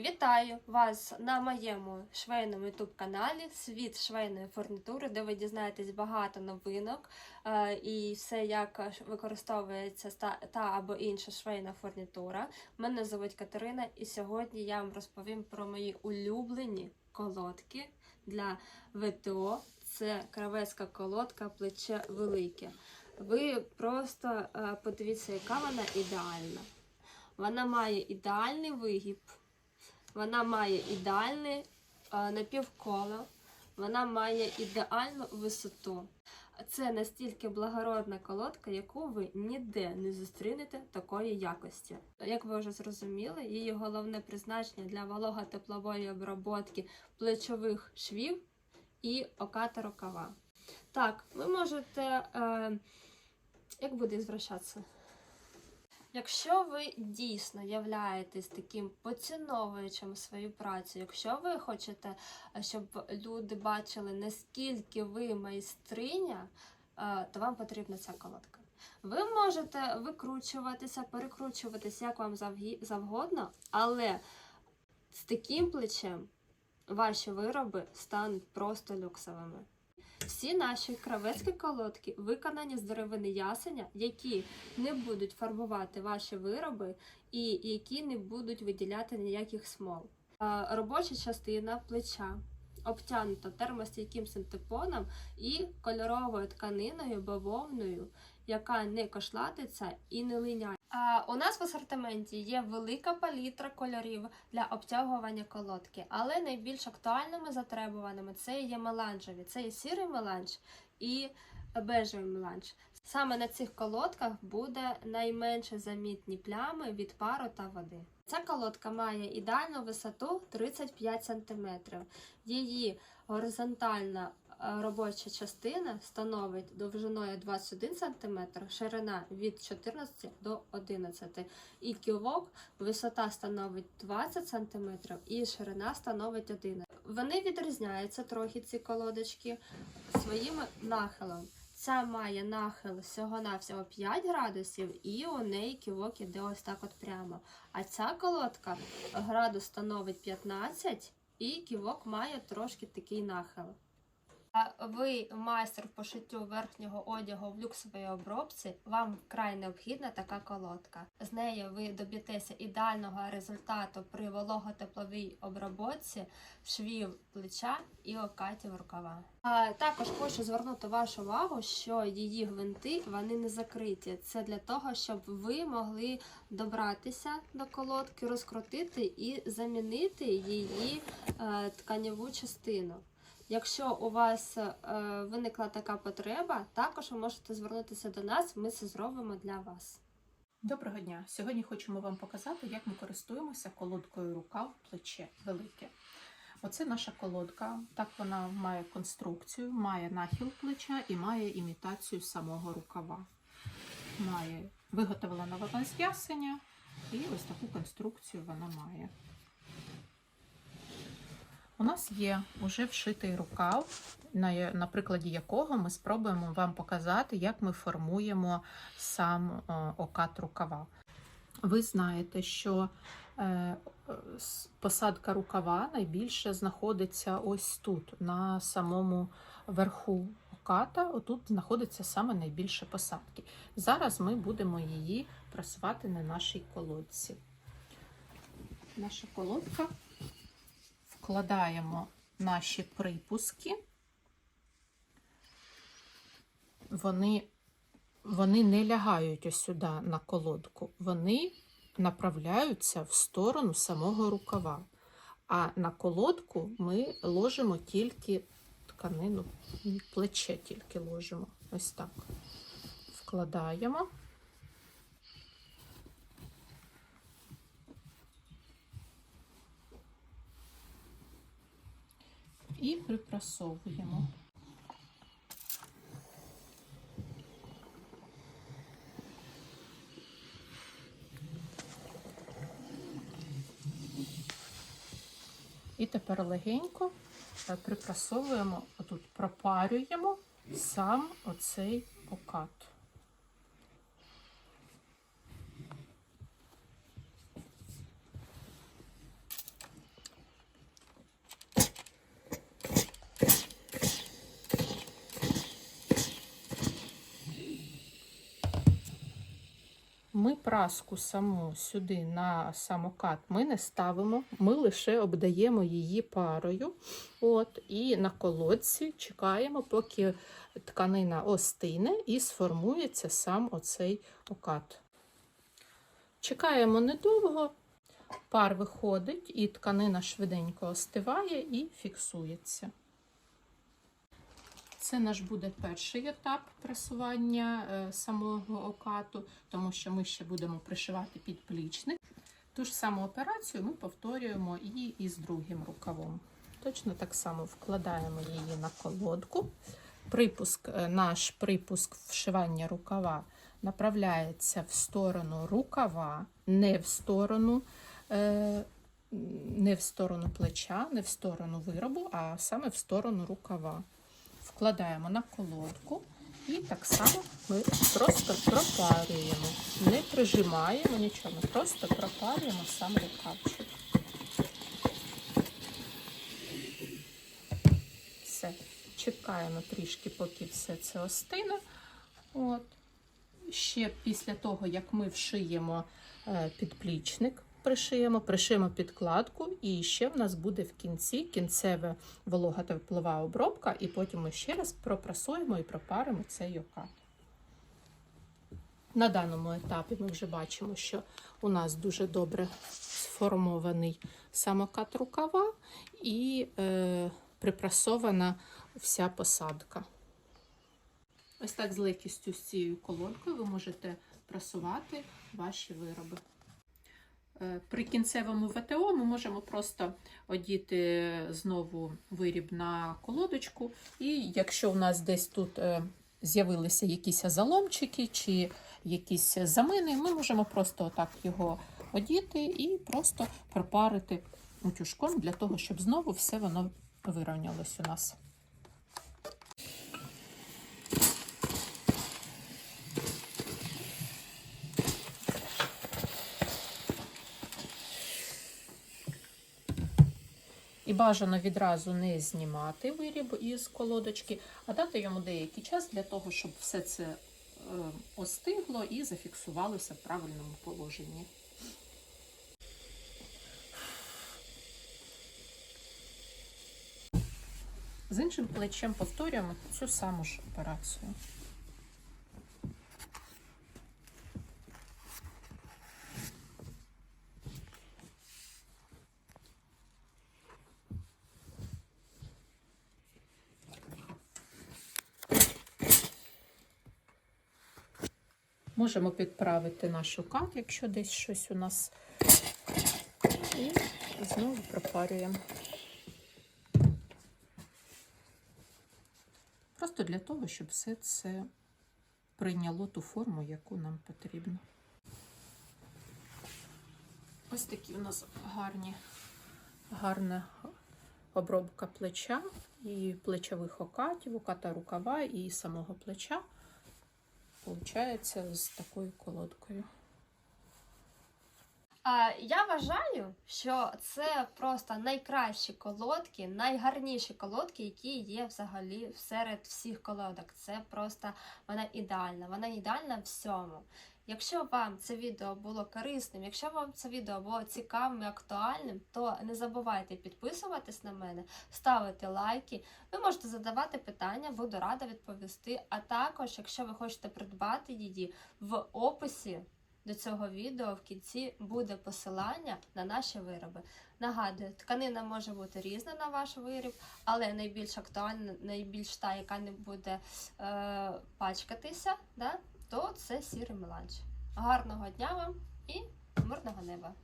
Вітаю вас на моєму швейному youtube каналі Світ швейної фурнітури, де ви дізнаєтесь багато новинок е, і все, як використовується та, та або інша швейна фурнітура. Мене звуть Катерина, і сьогодні я вам розповім про мої улюблені колодки для ВТО. Це кравецька колодка, плече велике. Ви просто е, подивіться, яка вона ідеальна. Вона має ідеальний вигіб. Вона має ідеальне е, напівколо, вона має ідеальну висоту. Це настільки благородна колодка, яку ви ніде не зустрінете такої якості. Як ви вже зрозуміли, її головне призначення для волого-теплової обробки плечових швів і оката рукава. Так, ви можете. Е, як буде звращатися? Якщо ви дійсно являєтесь таким поціновуючим свою працю, якщо ви хочете, е, щоб люди бачили, наскільки ви майстриня, е, то вам потрібна ця колодка. Ви можете викручуватися, перекручуватися як вам завгодно, але з таким плечем ваші вироби стануть просто люксовими. Всі наші кравецькі колодки виконані з деревини ясеня, які не будуть фарбувати ваші вироби і які не будуть виділяти ніяких смол. Робоча частина плеча обтянута термостійким синтепоном і кольоровою тканиною бавовною, яка не кошлатиться і не линяє. У нас в асортименті є велика палітра кольорів для обтягування колодки, але найбільш актуальними затребуваними це є меланжеві. Це є сірий меланж і бежевий меланж. Саме на цих колодках буде найменше замітні плями від пару та води. Ця колодка має ідеальну висоту 35 см. Її горизонтальна робоча частина становить довжиною 21 см, ширина від 14 до 11 і кілок висота становить 20 см і ширина становить 11 Вони відрізняються трохи ці колодочки своїм нахилом. Ця має нахил всього-навсього 5 градусів, і у неї кілок іде ось так от прямо. А ця колодка градус становить 15, і ківок має трошки такий нахил. Ви майстер по шиттю верхнього одягу в люксовій обробці, вам вкрай необхідна така колодка. З нею ви доб'єтеся ідеального результату при волого-тепловій обробці швів плеча і окатів рукава. А також хочу звернути вашу увагу, що її гвинти вони не закриті. Це для того, щоб ви могли добратися до колодки, розкрутити і замінити її е, тканеву частину. Якщо у вас е, виникла така потреба, також ви можете звернутися до нас, ми це зробимо для вас. Доброго дня! Сьогодні хочемо вам показати, як ми користуємося колодкою рукав плече велике. Оце наша колодка. Так вона має конструкцію, має нахил плеча і має імітацію самого рукава. Має виготовлена з ясеня, і ось таку конструкцію вона має. У нас є уже вшитий рукав, на, на прикладі якого ми спробуємо вам показати, як ми формуємо сам е, окат рукава. Ви знаєте, що е, посадка рукава найбільше знаходиться ось тут, на самому верху оката. Отут знаходиться саме найбільше посадки. Зараз ми будемо її просувати на нашій колодці. Наша колодка вкладаємо наші припуски. Вони, вони не лягають ось сюди на колодку, вони направляються в сторону самого рукава. А на колодку ми ложимо тільки тканину, плече тільки ложимо. Ось так. Вкладаємо. І припрасовуємо. І тепер легенько е, припрасовуємо, отут пропарюємо сам оцей окат. Ми праску саму сюди на самокат ми не ставимо, ми лише обдаємо її парою. От, і на колодці чекаємо, поки тканина остине і сформується сам оцей окат. Чекаємо недовго, пар виходить, і тканина швиденько остиває і фіксується. Це наш буде перший етап пресування е, самого окату, тому що ми ще будемо пришивати підплічник. Ту ж саму операцію ми повторюємо і із другим рукавом. Точно так само вкладаємо її на колодку. Припуск, е, наш припуск вшивання рукава направляється в сторону рукава, не в сторону, е, не в сторону плеча, не в сторону виробу, а саме в сторону рукава. Вкладаємо на колодку і так само ми просто пропарюємо. Не прижимаємо нічого, ми просто пропарюємо сам рукавчик. Все. Чекаємо трішки, поки все це остине. От. Ще після того, як ми вшиємо е, підплічник, пришиємо, пришиємо підкладку, і ще в нас буде в кінці кінцева волога теплова обробка, і потім ми ще раз пропрасуємо і пропаримо цей окат. На даному етапі ми вже бачимо, що у нас дуже добре сформований самокат рукава і е, припрасована вся посадка. Ось так з легкістю з цією колонкою ви можете прасувати ваші вироби. Е, При кінцевому ВТО ми можемо просто одіти знову виріб на колодочку, і якщо у нас десь тут е, з'явилися якісь заломчики чи якісь замини, ми можемо просто отак його одіти і просто пропарити утюжком для того, щоб знову все воно вирівнялось у нас. І бажано відразу не знімати виріб із колодочки, а дати йому деякий час для того, щоб все це е, остигло і зафіксувалося в правильному положенні. З іншим плечем повторюємо цю саму ж операцію. Можемо підправити наш окат, якщо десь щось у нас. І знову пропарюємо. Просто для того, щоб все це прийняло ту форму, яку нам потрібно. Ось такі у нас гарні, гарна обробка плеча і плечових окатів, оката рукава і самого плеча. Получається з такою колодкою. Я вважаю, що це просто найкращі колодки, найгарніші колодки, які є взагалі серед всіх колодок. Це просто вона ідеальна, вона ідеальна всьому. Якщо вам це відео було корисним, якщо вам це відео було цікавим і актуальним, то не забувайте підписуватись на мене, ставити лайки. Ви можете задавати питання, буду рада відповісти. А також, якщо ви хочете придбати її в описі до цього відео в кінці буде посилання на наші вироби. Нагадую, тканина може бути різна на ваш виріб, але найбільш актуальна, найбільш та, яка не буде е, пачкатися, да, то це сірий меланж. Гарного дня вам і мирного неба!